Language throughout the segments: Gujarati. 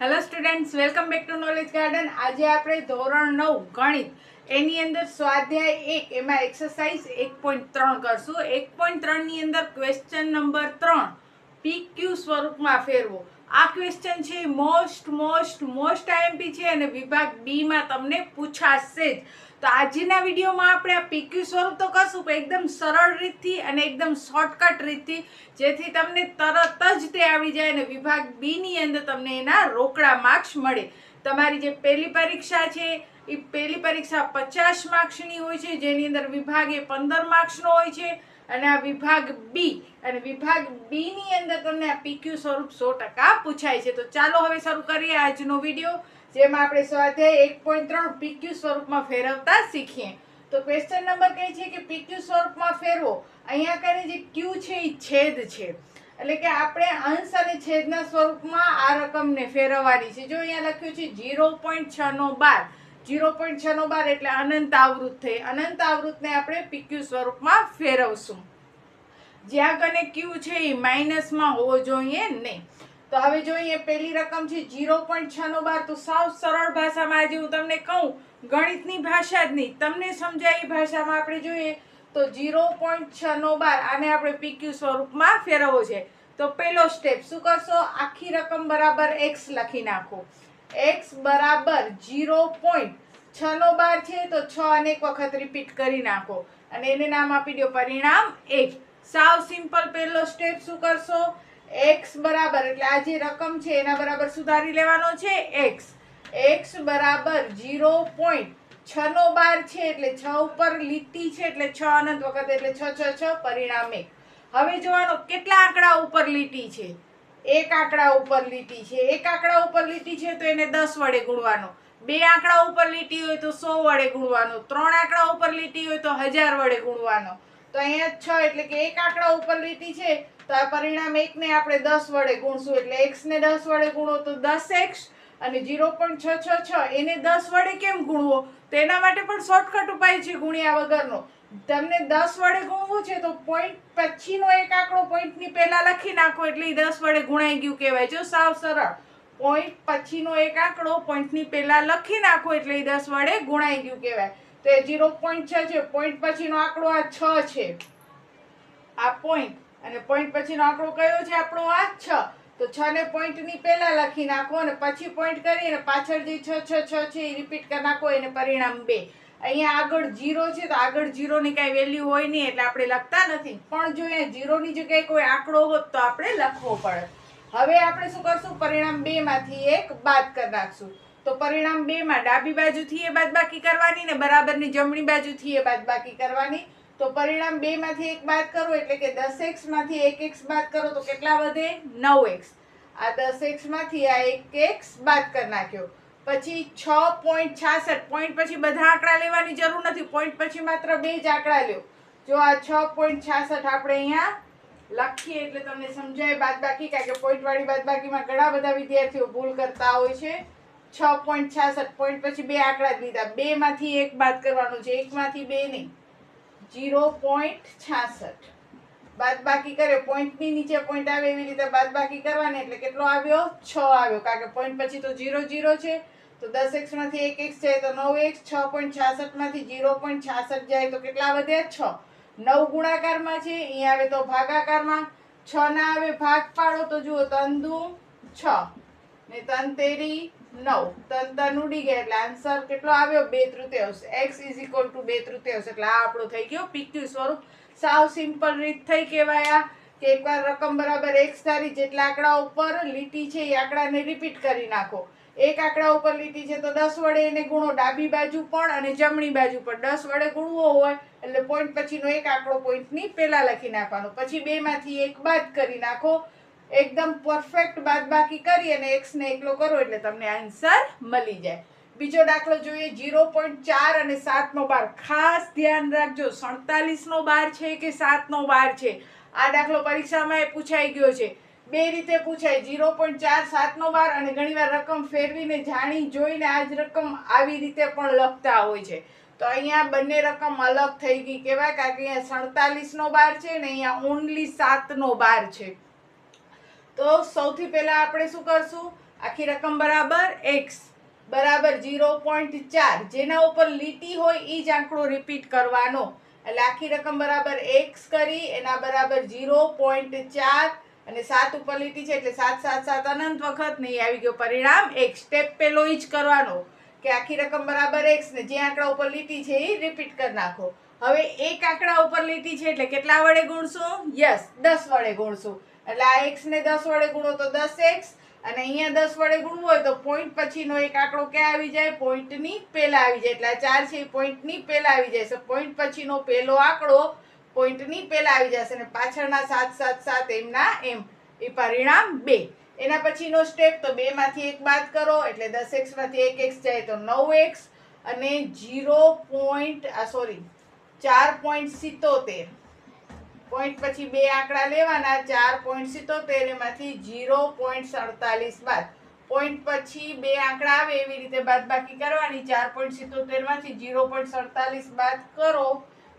Hello students welcome back to knowledge garden આજે આપણે ધોરણ નવ, ગણિત. એની અંદર સ્વાધ્યાય એક, એમાં એક્સરસાઇઝ એક પોઈન્ટ ત્રણ કરશું. એક પોઈન્ટ ત્રણની અંદર ક્વેશ્ચન નંબર ત્રણ. પીક્યુ સ્વરૂપમાં ફેરવો. આ ક્વેશ્ચન છે મોસ્ટ મોસ્ટ મોસ્ટ આઈએમપી છે અને વિભાગ બીમાં તમને પૂછાશે જ. તો આજના વિડીયોમાં આપણે આ પીક્યુ સ્વરૂપ તો કરશું, પણ એકદમ સરળ રીતથી અને એકદમ શોર્ટકટ રીતથી, જેથી તમને તરત જ તે આવડી જાય અને વિભાગ બીની અંદર તમને એના રોકડા માર્ક્સ મળે. તમારી જે પહેલી પરીક્ષા છે, એ પહેલી પરીક્ષા પચાસ માર્ક્સની હોય છે, જેની અંદર વિભાગ એ પંદર માર્ક્સનો હોય છે, અને આ વિભાગ બી, અને વિભાગ બીની અંદર તમને આ પીક્યુ સ્વરૂપ સો ટકા પૂછાય છે. તો ચાલો હવે શરૂ કરીએ આજનો વીડિયો. જેમાં આપણે સ્વાધ્યાય એક પોઈન્ટ ત્રણ પીક્યુ સ્વરૂપમાં ફેરવતા શીખીએ. તો ક્વેશ્ચન નંબર કહે છે કે પીક્યુ સ્વરૂપમાં ફેરવો. અહીંયા કરીને જે ક્યુ છે એ છેદ છે. એટલે કે આપણે અંશ અને છેદના સ્વરૂપમાં આ રકમને ફેરવવાની છે. જો અહીંયા લખ્યું છે જીરો પોઈન્ટ છનો બાર. જીરો પોઈન્ટ છનો બાર એટલે અનંત આવૃત થઈ. અનંત આવૃતને આપણે પીક્યુ સ્વરૂપમાં ફેરવશું. જ્યાં કને ક્યુ છે એ માઇનસમાં હોવો જોઈએ નહીં. તો હવે જોઈએ પહેલી રકમ છે જીરો પોઈન્ટ છનો બાર. તો સાવ સરળ ભાષામાં આજે હું તમને કહું, ગણિતની ભાષા જ નહીં, તમને સમજાય એ ભાષામાં આપણે જોઈએ, તો જીરો પોઈન્ટ છનો બાર, આને આપણે પીક્યુ સ્વરૂપમાં ફેરવવો છે. તો પહેલો સ્ટેપ, શું કરશો? આખી રકમ બરાબર એક્સ લખી નાખો. એક્સ બરાબર જીરો પોઈન્ટ છનો બાર છે, તો છ અનેક વખત રિપીટ કરી નાખો. અને એને નામ આપી દો પરિણામ એક. સાવ સિમ્પલ પહેલો સ્ટેપ, શું કરશો? એક્સ બરાબર, એટલે આ જે રકમ છે એના બરાબર સુધારી લેવાનો છે એક્સ એક્સ બરાબર જીરો પોઈન્ટ છનો બાર છે, એટલે છ ઉપર લીટી છે, એટલે છ અનંત વખત, એટલે છ છ છ પરિણામે હવે જોવાનો કેટલા આંકડા ઉપર લીટી છે? એક આંકડા ઉપર લીટી છે. એક આંકડા ઉપર લીટી છે તો એને દસ વડે ગુણવાનો. બે આંકડા ઉપર લીટી હોય તો સો વડે ગુણવાનો. ત્રણ આંકડા ઉપર લીટી હોય તો હજાર વડે ગુણવાનો. તો અહીંયા છ, એટલે કે એક આંકડા ઉપર લીટી છે. તો આ પરિણામ એકને આપણે દસ વડે ગુણશું, એટલે એક્સ ને દસ વડે ગુણો તો દસ એક્સ, અને જીરો પોઈન્ટ છ છ છ, એને દસ વડે કેમ ગુણવો? તો એના માટે પણ શોર્ટકટ ઉપાય છે ગુણ્યા વગરનો. તમને દસ વડે ગુણવું છે તો પોઈન્ટ પછીનો એક આંકડો પોઈન્ટની પહેલાં લખી નાખો, એટલે એ દસ વડે ગુણાઈ ગયું કહેવાય. જો સાવ સરળ. પોઈન્ટ પછીનો એક આંકડો પોઈન્ટની પહેલાં લખી નાખો, એટલે એ દસ વડે ગુણાઈ ગયું કહેવાય. તો એ જીરો પોઈન્ટ છ છે પોઈન્ટ પછીનો આંકડો આ છ છે. આ પોઈન્ટ અને પોઈન્ટ પછીનો આંકડો કયો છે આપણો? આ છ. તો છ ને પોઈન્ટની પહેલાં લખી નાખો અને પછી પોઈન્ટ કરી અને પાછળ જે છ છ છ છે એ રિપીટ કરી નાખો, એને પરિણામ બે. અહીંયા આગળ જીરો છે તો આગળ જીરોની કાંઈ વેલ્યુ હોય નહીં એટલે આપણે લખતા નથી. પણ જો અહીંયા જીરોની જગ્યાએ કોઈ આંકડો હોત તો આપણે લખવો પડે. હવે આપણે શું કરશું? પરિણામ બેમાંથી એક બાદ કરી નાખશું. તો પરિણામ બે માં ડાબી બાજુથી એ બાદબાકી કરવાની ને બરાબરની જમણી બાજુથી એ બાદબાકી કરવાની. તો પરિણામ બે માંથી એક બાદ કરો એટલે કે દસ એક્સમાંથી એક એક્સ બાદ કરો તો કેટલા વધે? નવ એક્સ. આ દસ એક્સમાંથી આ એક એક્સ બાદ કરી નાખ્યો. પછી છ પોઈન્ટ છાસઠ. પોઈન્ટ પછી બધા આંકડા લેવાની જરૂર નથી. પોઈન્ટ પછી માત્ર બે જ આંકડા લ્યો. જો આ છ પોઈન્ટ છાસઠ આપણે અહીંયા લખીએ એટલે તમને સમજાય બાદબાકી, કારણ કે પોઈન્ટ વાળી બાદબાકીમાં ઘણા બધા વિદ્યાર્થીઓ ભૂલ કરતા હોય છે. છ પોઈન્ટ છાસઠ પોઈન્ટ પછી બે આંકડા જ લીધા બે માંથી એક બાદ કરવાનું છે. એક માંથી બે નહીં. જીરો પોઈન્ટ છાસઠ. બાદ બાકી કરે પોઈન્ટની નીચે પોઈન્ટ આવે એવી રીતે બાદ બાકી કરવાની એટલે કેટલો આવ્યો? છ આવ્યો. કારણ કે પોઈન્ટ પછી તો જીરો જીરો છે. તો દસ એક્સમાંથી એક એક્સ જાય તો નવ એક્સ છ પોઈન્ટ છાસઠમાંથી જીરો પોઈન્ટ છાસઠ જાય તો કેટલા વધ્યા છ. નવ ગુણાકારમાં છે. અહીંયા આવે તો ભાગાકારમાં. છ ના આવે. ભાગ પાડો તો જુઓ તંદુ છ. ને તંતેરી નવ. તન તન ઉડી ગયા એટલે આન્સર કેટલો આવ્યો? બે તૃતીયાંશ. એક્સ ઇઝ ઇક્વલ ટુ બે તૃતીયાંશ. એટલે આ આપણો થઈ ગયો પીક્યુ સ્વરૂપ. સાવ સિમ્પલ રીત થઈ કહેવાયા કે એકવાર રકમ બરાબર એક્સ ધારી જેટલા આંકડા ઉપર લીટી છે એ આંકડાને રિપીટ કરી નાખો. એક આંકડા ઉપર લીટી છે તો દસ વડે એને ગુણો ડાબી બાજુ પણ અને જમણી બાજુ પણ. દસ વડે ગુણવો હોય એટલે પોઈન્ટ પછીનો એક આંકડો પોઈન્ટની પહેલાં લખી નાખવાનો. પછી બેમાંથી એક બાદ કરી નાખો. એકદમ પરફેક્ટ બાદબાકી કરી અને એક્સ ને એકલો કરો એટલે તમને આન્સર મળી જાય. બીજો દાખલો જોઈએ જીરો પોઈન્ટ ચાર અને સાતનો બાર. ખાસ ધ્યાન રાખજો, સડતાલીસનો બાર છે કે સાતનો બાર છે? આ દાખલો પરીક્ષામાં એ પૂછાઈ ગયો છે. બે રીતે પૂછાય જીરો પોઈન્ટ ચાર, સાતનો બાર અને ઘણીવાર રકમ ફેરવીને જાણી જોઈને આ જ રકમ આવી રીતે પણ લખતા હોય છે. તો અહીંયા બંને રકમ અલગ થઈ ગઈ. કહેવાય કારણ કે અહીંયા સડતાલીસનો બાર છે ને અહીંયા ઓનલી સાતનો બાર છે. તો સૌથી પહેલાં આપણે શું કરશું? આખી રકમ બરાબર એક્સ બરાબર ઝીરો પોઈન્ટ ચાર. જેના ઉપર લીટી હોય એ જ આંકડો રિપીટ કરવાનો. એટલે આખી રકમ બરાબર એક્સ કરી, એના બરાબર ઝીરો પોઈન્ટ ચાર, અને સાત ઉપર લીટી છે એટલે સાત સાત સાત અનંત વખત નહીં આવી ગયો પરિણામ એક સ્ટેપ પેલો એ જ કરવાનો કે આખી રકમ બરાબર એક્સ ને જે આંકડા ઉપર લીટી છે એ રિપીટ કરી નાખો. હવે એક આંકડા ઉપર લીટી છે એટલે કેટલા વડે ગુણશું? યસ દસ વડે ગુણશું. એટલે આ એક્સ ને દસ વડે ગુણો તો દસ એક્સ અને અહીંયા દસ વડે ગુણવું હોય તો પોઈન્ટ પછીનો એક આંકડો ક્યાં આવી જાય? પોઈન્ટની પહેલા આવી જાય. એટલે આ ચાર છે એ પોઈન્ટની પહેલા આવી જાય. છે પોઈન્ટ પછીનો પહેલો આંકડો પોઈન્ટની પહેલા આવી જશે. અને પાછળના સાત સાત સાત એમના એમ. એ પરિણામ બે. એના પછીનો સ્ટેપ તો બેમાંથી એક બાદ કરો. એટલે દસ એક્સમાંથી એક એક્સ જાય તો નવ એક્સ અને જીરો પોઈન્ટ આ સોરી ચાર પોઈન્ટ સિત્તોતેર. પોઈન્ટ પછી બે આંકડા લેવાના, ચાર પોઈન્ટ સિત્તોતેર, એમાંથી જીરો પોઈન્ટ સડતાલીસ બાદ. પોઈન્ટ પછી બે આંકડા આવે એવી રીતે બાદબાકી કરવાની, ચાર પોઈન્ટ સિત્તોતેરમાંથી ઝીરો પોઈન્ટ સડતાલીસ બાદ કરો.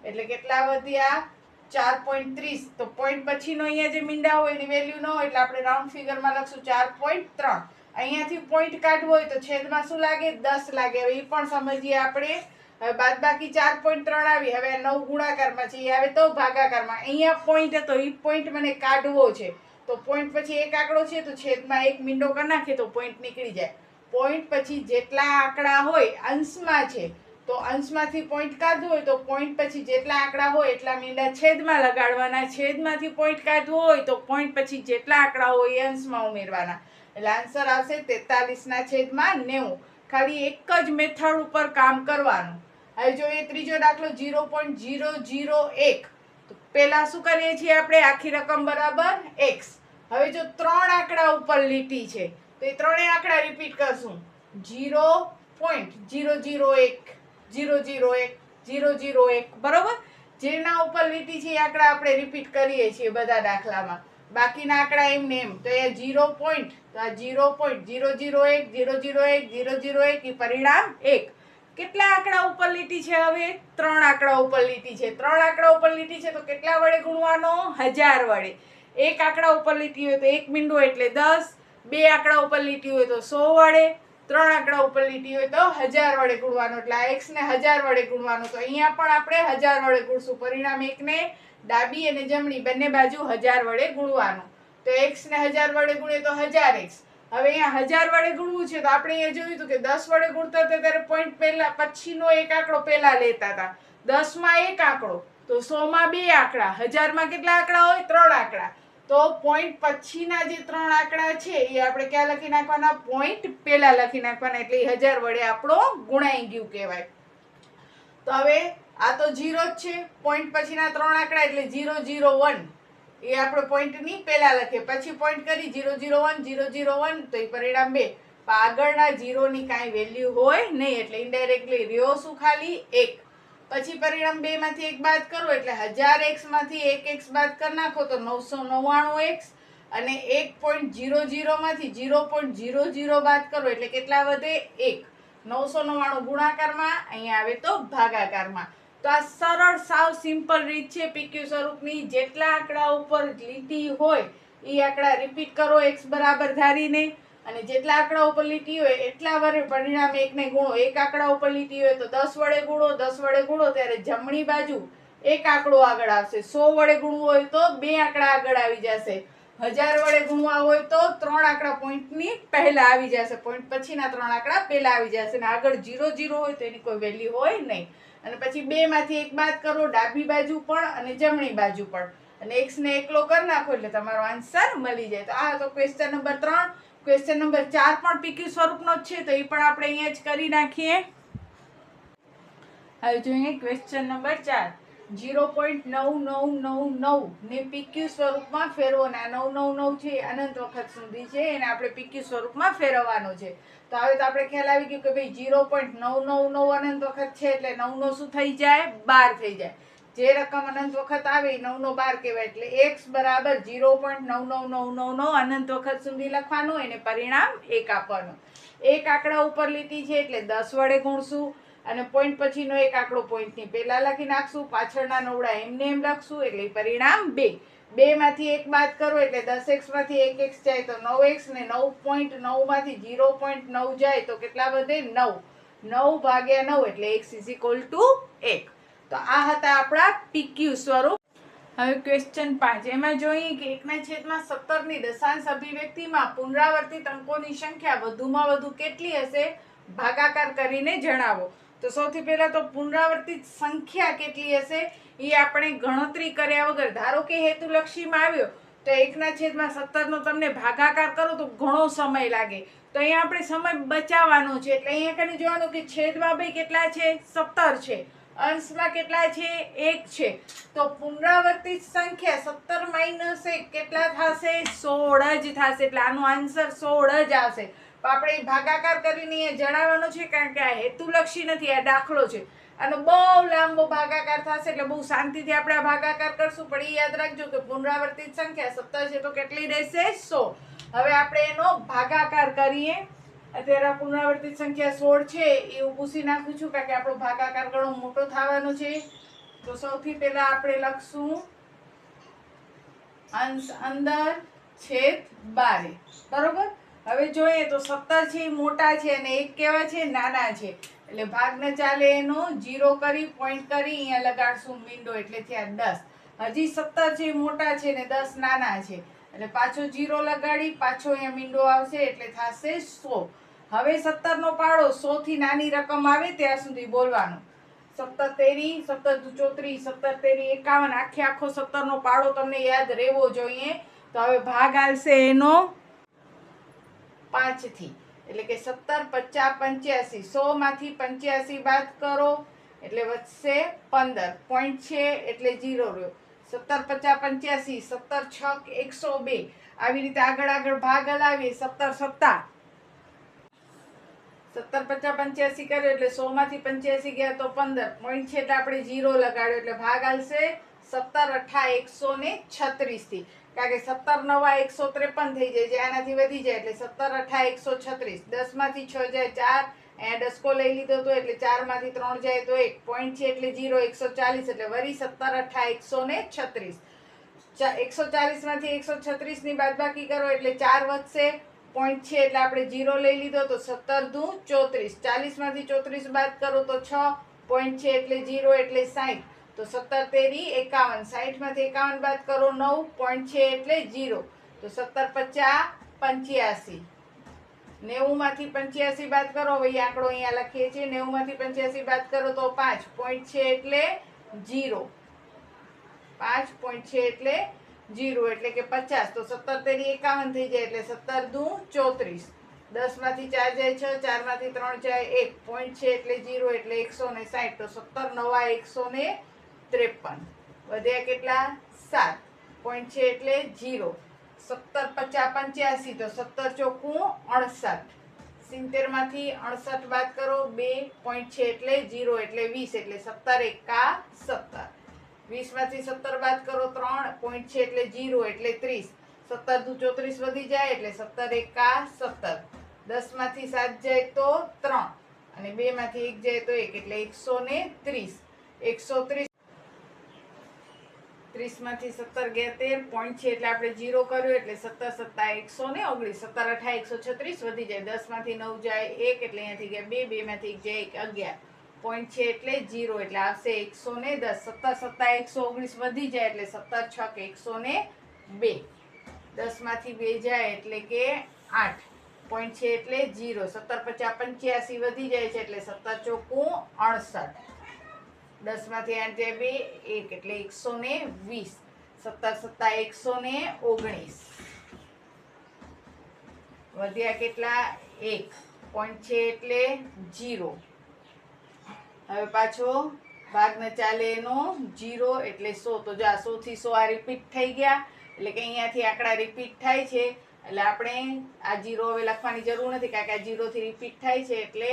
એટલે કેટલા વધ્યા ચાર પોઈન્ટ ત્રીસ. તો પોઈન્ટ પછીનો અહીંયા જે મીંડા હોય, એની વેલ્યુ ન હોય, એટલે આપણે રાઉન્ડ ફિગરમાં લખશું ચાર પોઈન્ટ ત્રણ. અહીંયાથી પોઈન્ટ કાઢવો હોય તો છેદમાં શું લાગે? દસ લાગે. હવે એ પણ સમજીએ આપણે. હવે બાદ બાકી ચાર પોઈન્ટ ત્રણ આવી. હવે નવ ગુણાકારમાં છે. આવે તો ભાગાકારમાં. અહીંયા પોઈન્ટ હતો. એ પોઈન્ટ મને કાઢવો છે. તો પોઈન્ટ પછી એક આંકડો છે તો છેદમાં એક મીંડો કરી નાખીએ તો પોઈન્ટ નીકળી જાય. પોઈન્ટ પછી જેટલા આંકડા હોય અંશમાં છે, તો અંશમાંથી પોઈન્ટ કાઢવું હોય તો પોઈન્ટ પછી જેટલા આંકડા હોય એટલા મીંડા છેદમાં લગાડવાના. છેદમાંથી પોઈન્ટ કાઢવો હોય તો પોઈન્ટ પછી જેટલા આંકડા હોય એ અંશમાં ઉમેરવાના. એટલે આન્સર આવશે તેતાલીસના છેદમાં નેવું. ખાલી એક જ મેથડ ઉપર કામ કરવાનું. હવે જોઈએ ત્રીજો દાખલો ઝીરો પોઈન્ટ ઝીરો ઝીરો એક, તો પહેલાં શું કરીએ છીએ આપણે? આખી રકમ બરાબર એક્સ હવે જો ત્રણ આંકડા ઉપર લીટી છે, તો એ ત્રણેય આંકડા રિપીટ કરશું. ઝીરો પોઈન્ટ ઝીરો ઝીરો એક, ઝીરો ઝીરો એક, ઝીરો ઝીરો એક, બરાબર? જેના ઉપર લીટી છે એ આંકડા આપણે રિપીટ કરીએ છીએ બધા દાખલામાં. બાકીના આંકડા એમને એમ. તો એ ઝીરો પોઈન્ટ, તો આ ઝીરો પોઈન્ટ ઝીરો ઝીરો એક, ઝીરો ઝીરો એક, ઝીરો ઝીરો એક એ પરિણામ એક. કેટલા આંકડા ઉપર લીટી છે હવે? ત્રણ આંકડા ઉપર લીટી છે. ત્રણ આંકડા ઉપર લીટી છે તો કેટલા વડે ગુણવાનો? હજાર વડે. એક આંકડા ઉપર લીટી હોય તો એક મીંડો એટલે દસ. બે આંકડા ઉપર લીટી હોય તો સો વડે. ત્રણ આંકડા ઉપર લીટી હોય તો હજાર વડે ગુણવાનો. એટલે આ એક્સને હજાર વડે ગુણવાનો. તો અહીંયા પણ આપણે હજાર વડે ગુણશું. પરિણામ એકને ડાબી અને જમણી બંને બાજુ હજાર વડે ગુણવાનું. તો એક્સને હજાર વડે ગુણે તો હજાર એક્સ હવે અહીંયા હજાર વડે ગુણવું છે, તો આપણે અહીંયા જોયું હતું કે દસ વડે ગુણતા હતા ત્યારે પોઈન્ટ પહેલા, પછીનો એક આંકડો પહેલા લેતા હતા. દસમાં એક આંકડો, તો સોમાં બે આંકડા, હજારમાં કેટલા આંકડા હોય? ત્રણ આંકડા. તો પોઈન્ટ પછીના જે ત્રણ આંકડા છે, એ આપણે ક્યાં લખી નાખવાના? પોઈન્ટ પહેલા લખી નાખવાના, એટલે હજાર વડે આપણો ગુણાઈ ગયું કહેવાય. તો હવે આ તો જીરો જ છે પોઈન્ટ પછીના ત્રણ આંકડા, એટલે જીરો જીરો વન એ આપણે પોઈન્ટની પહેલા લખીએ. પછી પોઈન્ટ કરી zero zero one zero zero one તો એ પરિણામ બે. આગળના જીરોની કાંઈ વેલ્યુ હોય નહીં, એટલે ઇન્ડાયરેક્ટલી રહ્યો શું ખાલી એક. પછી પરિણામ બેમાંથી એક બાદ કરો, એટલે હજાર એક્સમાંથી એક એક્સ બાદ કરી નાખો, તો નવસો નવ્વાણું એક્સ અને એક પોઈન્ટ જીરો જીરોમાંથી જીરો પોઈન્ટ જીરો જીરો બાદ કરો, એટલે કેટલા વધે એક. નવસો નવ્વાણું ગુણાકારમાં, અહીંયા આવે તો ભાગાકારમાં. તો આ સરળ સાવ સિમ્પલ રીત છે પીક્યુ સ્વરૂપની. જેટલા આંકડા ઉપર લીટી હોય એ આંકડા રિપીટ કરો એક્સ બરાબર ધારીને. અને જેટલા આંકડા ઉપર લીટી હોય, એટલા વડે પરિણામ એકને ગુણો. એક આંકડા ઉપર લીટી હોય તો દસ વડે ગુણો, દસ વડે ગુણો, ત્યારે જમણી બાજુ એક આંકડો આગળ આવશે. સો વડે ગુણવું હોય તો બે આંકડા આગળ આવી જશે. હજાર વડે ગુણવા હોય તો ત્રણ આંકડા પોઈન્ટની પહેલા આવી જશે. પોઈન્ટ પછીના ત્રણ આંકડા પહેલા આવી જશે. અને આગળ જીરો જીરો હોય તો એની કોઈ વેલ્યુ હોય નહીં. અને પછી બે માંથી એક બાદ કરો, ડાબી બાજુ પણ અને જમણી બાજુ પણ. અને એક્સને એકલો કરી નાખો એટલે તમારો આન્સર મળી જાય. તો આ હતો ક્વેશ્ચન નંબર ત્રણ. ક્વેશ્ચન નંબર ચાર પણ પીક્યુ સ્વરૂપનો જ છે, તો એ પણ આપણે અહીંયા જ કરી નાખીએ. હવે જોઈએ ક્વેશ્ચન નંબર ચાર. જીરો પોઈન્ટ નવ નવ નવ નવ ને પીક્યુ સ્વરૂપમાં ફેરવો. ને નવ નવ નવ છે અનંત વખત સુધી છે, એને આપણે પીક્યુ સ્વરૂપમાં ફેરવવાનો છે. તો હવે તો આપણે ખ્યાલ આવી ગયો કે ભાઈ જીરો પોઈન્ટ નવ નવ નવ અનંત વખત છે એટલે નવનો શું થઈ જાય? બાર થઈ જાય. જે રકમ અનંત વખત આવે નવનો બાર કહેવાય. એટલે એક્સ બરાબર જીરો પોઈન્ટ નવ નવ નવ નવ નવ અનંત વખત સુધી લખવાનું એને પરિણામ એક આપવાનું. એક આંકડા ઉપર લીધી છે એટલે દસ વડે ગુણશું અને પોઈન્ટ પછીનો એક આંકડો પોઈન્ટની પહેલાં લખી નાખશું, પાછળના નવડા એમને એમ લખશું એટલે પરિણામ બે. બેમાંથી એક બાદ કરો એટલે દસ એક્સમાંથી એક એક્સ જાય તો નવ એક્સ ને નવ પોઈન્ટ નવમાંથી ઝીરો પોઈન્ટ નવ જાય તો કેટલા વધે? નવ. નવ ભાગ્યા નવ એટલે એક્સ ઇઝ ઇક્વલ ટુ એક. તો આ હતા આપણા પીક્યુ સ્વરૂપ. હવે ક્વેશ્ચન પાંચ. એમાં જોઈએ કે એકના છેદમાં સત્તરની દશાંશ અભિવ્યક્તિમાં પુનરાવર્તિત અંકોની સંખ્યા વધુમાં વધુ કેટલી હશે? ભાગાકાર કરીને જણાવો. તો સૌથી પહેલાં તો પુનરાવર્તિત સંખ્યા કેટલી હશે એ આપણે ગણતરી કર્યા વગર, ધારો કે હેતુલક્ષીમાં આવ્યો, તો એકના છેદમાં સત્તરનો તમને ભાગાકાર કરો તો ઘણો સમય લાગે. તો અહીંયા આપણે સમય બચાવવાનો છે, એટલે અહીંયા કને જોવાનું કે છેદમાં ભાઈ કેટલા છે? સત્તર છે. અંશમાં કેટલા છે? એક છે. તો પુનરાવર્તિત સંખ્યા સત્તર માઇનસ એક કેટલા થશે? સોળ જ થશે, એટલે આનો આન્સર સોળ જ આવશે. તો આપણે ભાગાકાર કરીને એ જણાવવાનું છે, કારણ કે આ હેતુલક્ષી નથી, આ દાખલો છે. આનો બહુ લાંબો ભાગાકાર થશે, એટલે બહુ શાંતિથી આપણે આ ભાગાકાર કરશું, પણ એ યાદ રાખજો કે પુનરાવર્તિત સંખ્યા સત્તર છે, તો કેટલી રહેશે? સો. હવે આપણે એનો ભાગાકાર કરીએ. અત્યારે આ પુનરાવર્તિત સંખ્યા સોળ છે, એ હું પૂછી નાખું છું, કારણ કે આપણો ભાગાકાર ઘણો મોટો થવાનો છે. તો સૌથી પહેલાં આપણે લખશું. અંશ, અંદર, છેદ, બારે. બરોબર? હવે જોઈએ તો સત્તર છે, મોટા છે અને એક કેવા છે, નાના છે. એટલે ભાગ ન ચાલે એનો જીરો કરી પોઈન્ટ કરી, અહીંયા લગાડશું વિન્ડો એટલે થયા દસ. હજી સત્તર છે, મોટા છે ને દસ નાના છે. એટલે પાછો જીરો લગાડી, પાછો અહીંયા વિન્ડો આવશે એટલે થશે સો. હવે સત્તરનો પાડો, સોથી નાની રકમ આવે ત્યાં સુધી બોલવાનું. સત્તર તેરી, સત્તર ચોત્રીસ, સત્તર તેરી એકાવન, આખે આખો સત્તરનો પાડો તમને યાદ રહેવો જોઈએ. તો હવે ભાગ આવશે એનો. પાંચથી, એટલે કે સત્તર પચાસ પંચ્યાસી, સોમાંથી પંચ્યાસી બાદ કરો, એટલે વધશે પંદર. પોઈન્ટ છે એટલે જીરો રહ્યો. સત્તર પચાસ પંચ્યાસી, સત્તર છ એકસો બે. આવી રીતે આગળ આગળ ભાગ હલાવીએ, સત્તર સત્તા. સત્તર પચાસ પંચ્યાસી કર્યો, એટલે સોમાંથી પંચ્યાસી ગયા તો પંદર. પોઈન્ટ છે એટલે આપણે જીરો લગાડ્યો, એટલે ભાગ આવશે સત્તર અઠા એકસો ને છત્રીસથી. કારણ કે સત્તર નવા એકસો ત્રેપન થઈ જાય છે, આનાથી વધી જાય એટલે સત્તર અઠા એકસો છત્રીસ. દસમાંથી છ જાય ચાર, અહીંયા ડસ્કો લઈ લીધો તો એટલે ચારમાંથી ત્રણ જાય તો એક. પોઈન્ટ છે એટલે જીરો એકસો ચાલીસ, એટલે વરી સત્તર અઠા એકસો ને છત્રીસ. એકસો ચાલીસમાંથી એકસો છત્રીસની બાદબાકી કરો એટલે ચાર વધશે. પોઈન્ટ છે એટલે આપણે જીરો લઈ લીધો તો સત્તર દુ ચોત્રીસ. ચાલીસમાંથી ચોત્રીસ બાદ કરો તો છ. પોઈન્ટ છે એટલે જીરો એટલે સાઠ તો સત્તર તેરી, એકાવન. સાઠમાંથી એકાવન બાદ કરો નવ પોઈન્ટ છે એટલે જીરો તો સત્તર પચાસ પંચ્યાસી. નેવુંમાંથી પંચ્યાસી બાદ કરો, હવે આંકડો અહીંયા લખીએ છીએ. નેવુંમાંથી પંચ્યાસી બાદ કરો તો પાંચ. પોઈન્ટ છે એટલે જીરો પાંચ પોઈન્ટ છે એટલે જીરો એટલે કે પચાસ. તો સત્તર તેરી એકાવન થઈ જાય એટલે સત્તર દુ ચોત્રીસ. દસમાંથી ચાર જાય છ, ચારમાંથી ત્રણ જાય એક. પોઈન્ટ છે એટલે જીરો એટલે એકસો ને સાઠ તો સત્તર નવા એકસો ને ત્રેપન. વધ્યા કેટલા? સાત. પોઈન્ટ છે એટલે જીરો સત્તર પચાસ પંચ્યાસી. તો સત્તર ચોખ્ખું અડસઠ. સિત્તેરમાંથી અડસઠ બાદ કરો, બે પોઈન્ટ છે એટલે જીરો એટલે વીસ, એટલે સત્તર એકા સત્તર. વીસમાંથી સત્તર બાદ કરો ત્રણ પોઈન્ટ છે એટલે જીરો એટલે ત્રીસ. સત્તર દુ ચોત્રીસ વધી જાય એટલે સત્તર એકા સત્તર. દસમાંથી સાત જાય તો ત્રણ. અને બેમાંથી એક જાય તો એક, એટલે એકસો ને ત્રીસ. એકસો ત્રીસ ત્રીસમાંથી સત્તર ગયા પોઈન્ટ છે એટલે આપણે જીરો કર્યો એટલે સત્તર, સત્તા એકસો ને ઓગણીસ. સત્તર અઠા એકસો છત્રીસ વધી જાય. દસમાંથી નવ જાય એક એટલે અહીંયાથી ગયા બે, બેમાંથી એક જાય એક, અગિયાર. પોઈન્ટ છે એટલે જીરો એટલે આવશે એકસો ને દસ. સત્તર, સત્તા એકસો ઓગણીસ વધી જાય એટલે સત્તર છક એકસો ને બે. દસમાંથી બે જાય એટલે કે આઠ. પોઈન્ટ છે એટલે જીરો સત્તર, પચાસ, પંચ્યાસી વધી જાય છે એટલે સત્તર ચોખ્ખું અડસઠ. દસમાંથી આઠ બે, એક એટલે એકસો ને વીસ. સત્તર સત્તા એકસો ને ઓગણીસ. વધ્યા કેટલા? એક. પોઈન્ટ છે એટલે જીરો હવે પાછો ભાગને ચાલે એનો જીરો એટલે સો. તો જો આ સોથી સો આ રિપીટ થઈ ગયા, એટલે કે અહીંયાથી આંકડા રિપીટ થાય છે. એટલે આપણે આ જીરો હવે લખવાની જરૂર નથી, કારણ કે આ જીરોથી રિપીટ થાય છે એટલે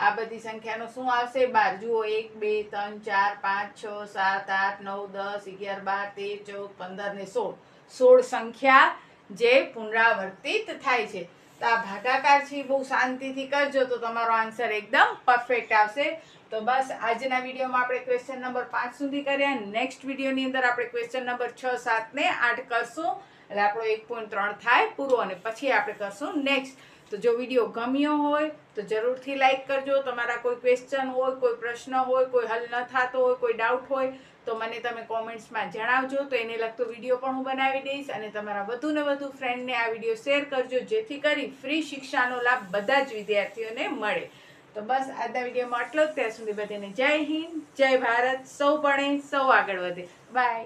આ બધી સંખ્યાનો શું આવશે? બાર, જુઓ, એક, બે, ત્રણ, ચાર, પાંચ, છ, સાત, આઠ, નવ, દસ, અગિયાર, બાર, તેર, ચૌદ, પંદર ને સોળ. સોળ સંખ્યા જે પુનરાવર્તિત થાય છે. તો આ ભાગાકાર છે બહુ શાંતિથી કરજો તો તમારો આન્સર એકદમ પરફેક્ટ આવશે. તો બસ, આજના વિડીયોમાં આપણે ક્વેશ્ચન નંબર પાંચ સુધી કર્યા. નેક્સ્ટ વિડીયોની અંદર આપણે ક્વેશ્ચન નંબર છ, સાત ને આઠ કરશું. એટલે આપણો એક પોઈન્ટ ત્રણ થાય પૂરો અને પછી આપણે કરશું નેક્સ્ટ તો જો વીડિયો ગમ્યો હોય, તો જરૂરથી લાઈક કરજો. તમારા કોઈ ક્વેશ્ચન હોય, કોઈ પ્રશ્ન હોય, કોઈ હલ ન થતો હોય, કોઈ ડાઉટ હોય, તો મને તમે કોમેન્ટ્સમાં જણાવજો. તો એને લગતો વીડિયો પણ હું બનાવી દઈશ અને તમારા વધુ ને વધુ ફ્રેન્ડને આ વીડિયો શેર કરજો, જેથી કરી ફ્રી શિક્ષાનો લાભ બધા જ વિદ્યાર્થીઓને મળે. તો બસ આજના વિડીયોમાં આટલો જ. ત્યાં સુધી બધાને જય હિન્દ, જય ભારત. સૌ ભણે, સૌ આગળ વધે. બાય